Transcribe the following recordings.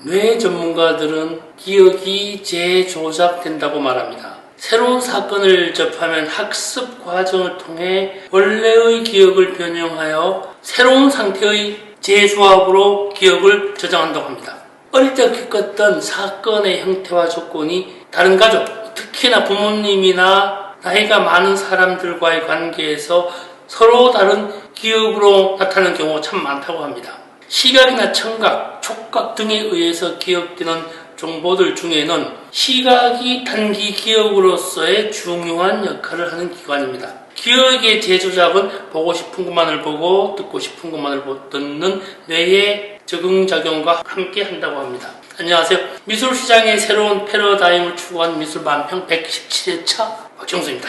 뇌 전문가들은 기억이 재조작된다고 말합니다. 새로운 사건을 접하면 학습 과정을 통해 원래의 기억을 변형하여 새로운 상태의 재조합으로 기억을 저장한다고 합니다. 어릴 때 겪었던 사건의 형태와 조건이 다른 가족, 특히나 부모님이나 나이가 많은 사람들과의 관계에서 서로 다른 기억으로 나타나는 경우가 참 많다고 합니다. 시각이나 청각, 촉각 등에 의해서 기억되는 정보들 중에는 시각이 단기 기억으로서의 중요한 역할을 하는 기관입니다. 기억의 재조작은 보고 싶은 것만을 보고 듣고 싶은 것만을 보- 듣는 뇌의 적응작용과 함께 한다고 합니다. 안녕하세요. 미술시장의 새로운 패러다임을 추구한 미술 만평 117회차 박정수입니다.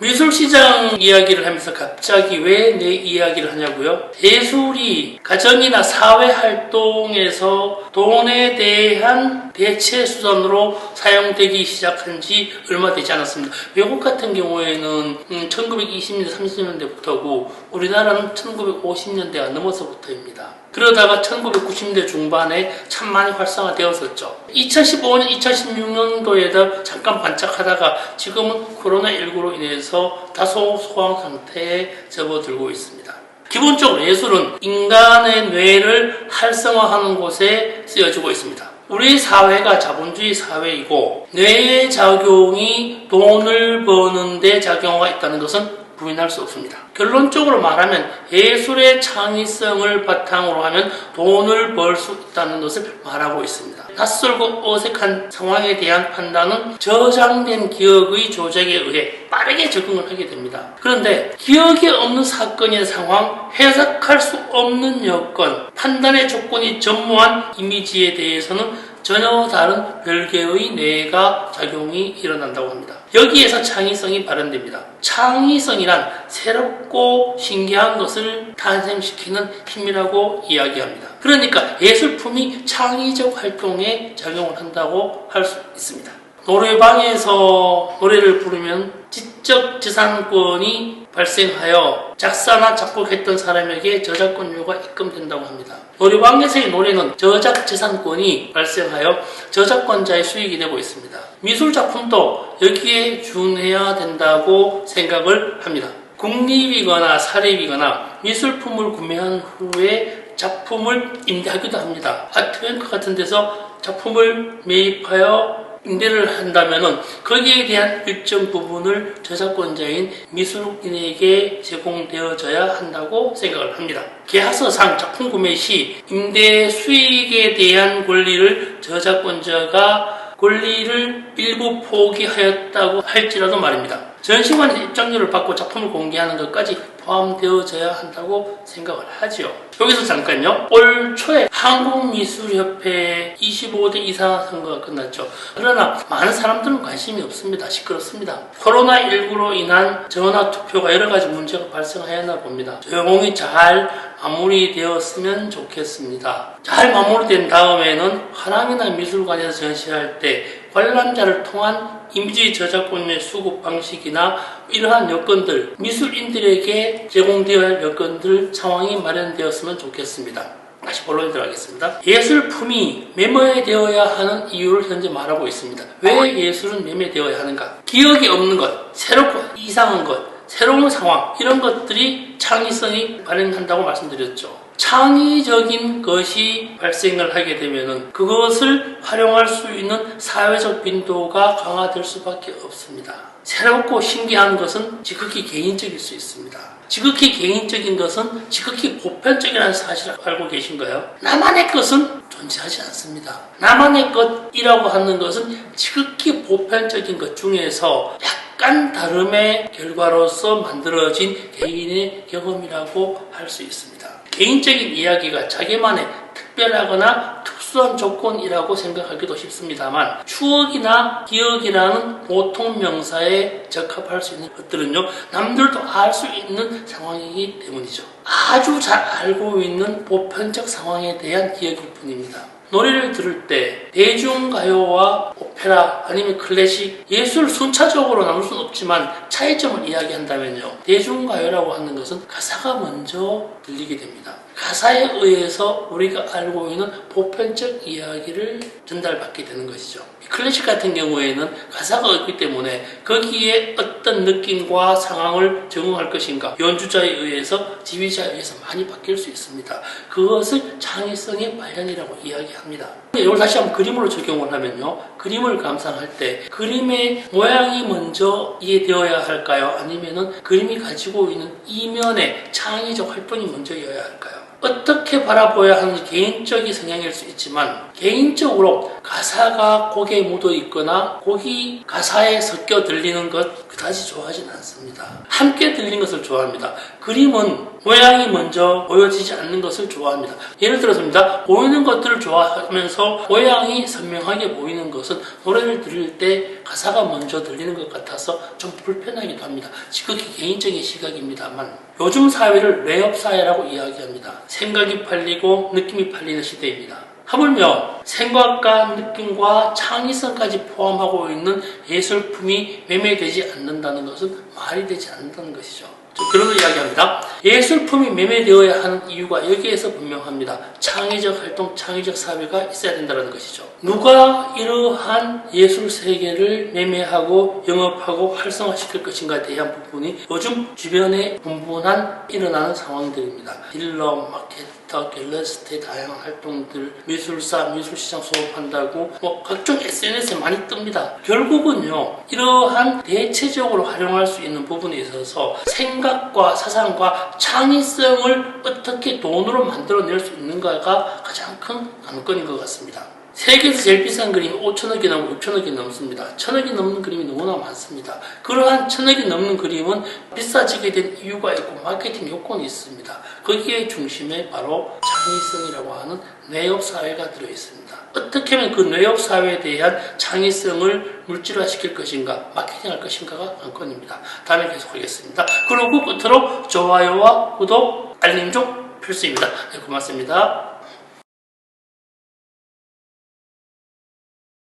미술시장 이야기를 하면서 갑자기 왜 내 이야기를 하냐고요? 예술이 가정이나 사회 활동에서 돈에 대한 대체 수단으로 사용되기 시작한 지 얼마 되지 않았습니다. 외국 같은 경우에는 1920년대, 30년대부터고 우리나라는 1950년대가 넘어서부터입니다. 그러다가 1990년대 중반에 참 많이 활성화되었었죠. 2015년, 2016년도에도 잠깐 반짝하다가 지금은 코로나19로 인해서 다소 소강 상태에 접어들고 있습니다. 기본적으로 예술은 인간의 뇌를 활성화하는 곳에 쓰여지고 있습니다. 우리 사회가 자본주의 사회이고 뇌의 작용이 돈을 버는 데 작용하고 있다는 것은 부인할 수 없습니다. 결론적으로 말하면 예술의 창의성을 바탕으로 하면 돈을 벌 수 있다는 것을 말하고 있습니다. 낯설고 어색한 상황에 대한 판단은 저장된 기억의 조작에 의해 빠르게 적응을 하게 됩니다. 그런데 기억이 없는 사건의 상황, 해석할 수 없는 여건, 판단의 조건이 전무한 이미지에 대해서는 전혀 다른 별개의 뇌가 작용이 일어난다고 합니다. 여기에서 창의성이 발현됩니다. 창의성이란 새롭고 신기한 것을 탄생시키는 힘이라고 이야기합니다. 그러니까 예술품이 창의적 활동에 작용을 한다고 할 수 있습니다. 노래방에서 노래를 부르면 지적 재산권이 발생하여 작사나 작곡했던 사람에게 저작권료가 입금된다고 합니다. 노래방에서의 노래는 저작 재산권이 발생하여 저작권자의 수익이 되고 있습니다. 미술 작품도 여기에 준해야 된다고 생각을 합니다. 국립이거나 사립이거나 미술품을 구매한 후에 작품을 임대하기도 합니다. 아트뱅크 같은 데서 작품을 매입하여 임대를 한다면은 거기에 대한 일정 부분을 저작권자인 미술인에게 제공되어져야 한다고 생각을 합니다. 계약서상 작품 구매 시 임대 수익에 대한 권리를 저작권자가 권리를 일부 포기하였다고 할지라도 말입니다. 전시관에서 입장료를 받고 작품을 공개하는 것까지 포함되어져야 한다고 생각을 하지요. 여기서 잠깐요. 올 초에 한국미술협회 25대 이사 선거가 끝났죠. 그러나 많은 사람들은 관심이 없습니다. 시끄럽습니다. 코로나19로 인한 전화 투표가 여러 가지 문제가 발생하였나 봅니다. 조용히 잘 마무리되었으면 좋겠습니다. 잘 마무리된 다음에는 화랑이나 미술관에서 전시할 때 관람자를 통한 이미지 저작권의 수급 방식이나 이러한 여건들, 미술인들에게 제공되어야 할 여건들 상황이 마련되었으면 좋겠습니다. 다시 본론에 들어가겠습니다. 예술품이 매매되어야 하는 이유를 현재 말하고 있습니다. 왜 예술은 매매되어야 하는가? 기억이 없는 것, 새롭고 이상한 것, 새로운 상황, 이런 것들이 창의성이 발현한다고 말씀드렸죠. 창의적인 것이 발생을 하게 되면은 그것을 활용할 수 있는 사회적 빈도가 강화될 수밖에 없습니다. 새롭고 신기한 것은 지극히 개인적일 수 있습니다. 지극히 개인적인 것은 지극히 보편적이라는 사실을 알고 계신가요? 나만의 것은 존재하지 않습니다. 나만의 것이라고 하는 것은 지극히 보편적인 것 중에서 약간 다름의 결과로서 만들어진 개인의 경험이라고 할 수 있습니다. 개인적인 이야기가 자기만의 특별하거나 특수한 조건이라고 생각하기도 쉽습니다만 추억이나 기억이라는 보통 명사에 적합할 수 있는 것들은요 남들도 알 수 있는 상황이기 때문이죠. 아주 잘 알고 있는 보편적 상황에 대한 기억일 뿐입니다. 노래를 들을 때 대중가요와 오페라 아니면 클래식 예술 순차적으로 나눌 수는 없지만 차이점을 이야기한다면요. 대중가요라고 하는 것은 가사가 먼저 들리게 됩니다. 가사에 의해서 우리가 알고 있는 보편적 이야기를 전달받게 되는 것이죠. 클래식 같은 경우에는 가사가 없기 때문에 거기에 어떤 느낌과 상황을 적응할 것인가 연주자에 의해서 지휘자에 의해서 많이 바뀔 수 있습니다. 그것을 창의성의 발현이라고 이야기합니다. 이걸 다시 한번 그림으로 적용을 하면요. 그림을 감상할 때 그림의 모양이 먼저 이해되어야 할까요? 아니면은 그림이 가지고 있는 이면의 창의적 활동이 먼저여야 할까요? 어떻게 바라보아야 하는지 개인적인 성향일 수 있지만 개인적으로 가사가 곡에 묻어 있거나 곡이 가사에 섞여 들리는 것 그다지 좋아하진 않습니다. 함께 들리는 것을 좋아합니다. 그림은 모양이 먼저 보여지지 않는 것을 좋아합니다. 예를 들어서입니다. 보이는 것들을 좋아하면서 모양이 선명하게 보이는 것은 노래를 들을 때 가사가 먼저 들리는 것 같아서 좀 불편하기도 합니다. 지극히 개인적인 시각입니다만 요즘 사회를 뇌업 사회라고 이야기합니다. 생각이 팔 리고 느낌이 팔리는 시대입니다. 하물며 생각과 느낌과 창의성까지 포함하고 있는 예술품이 매매되지 않는다는 것은 말이 되지 않는다는 것이죠. 그런 이야기합니다. 예술품이 매매되어야 하는 이유가 여기에서 분명합니다. 창의적 활동, 창의적 사회가 있어야 된다는 것이죠. 누가 이러한 예술 세계를 매매하고 영업하고 활성화시킬 것인가에 대한 부분이 요즘 주변에 분분한 일어나는 상황들입니다. 딜러, 마케터, 갤러스테 다양한 활동들, 미술사, 미술시장 수업한다고 뭐 각종 SNS에 많이 뜹니다. 결국은요, 이러한 대체적으로 활용할 수 있는 부분에 있어서 생각과 사상과 창의성을 어떻게 돈으로 만들어낼 수 있는가가 가장 큰 관건인 것 같습니다. 세계에서 제일 비싼 그림이 5천억이 넘고 6천억이 넘습니다. 천억이 넘는 그림이 너무나 많습니다. 그러한 천억이 넘는 그림은 비싸지게 된 이유가 있고 마케팅 요건이 있습니다. 거기에 중심에 바로 창의성이라고 하는 뇌업 사회가 들어 있습니다. 어떻게 하면 그 뇌업 사회에 대한 창의성을 물질화시킬 것인가, 마케팅할 것인가가 관건입니다. 다음에 계속하겠습니다. 그리고 끝으로 좋아요와 구독, 알림 좀 필수입니다. 네, 고맙습니다.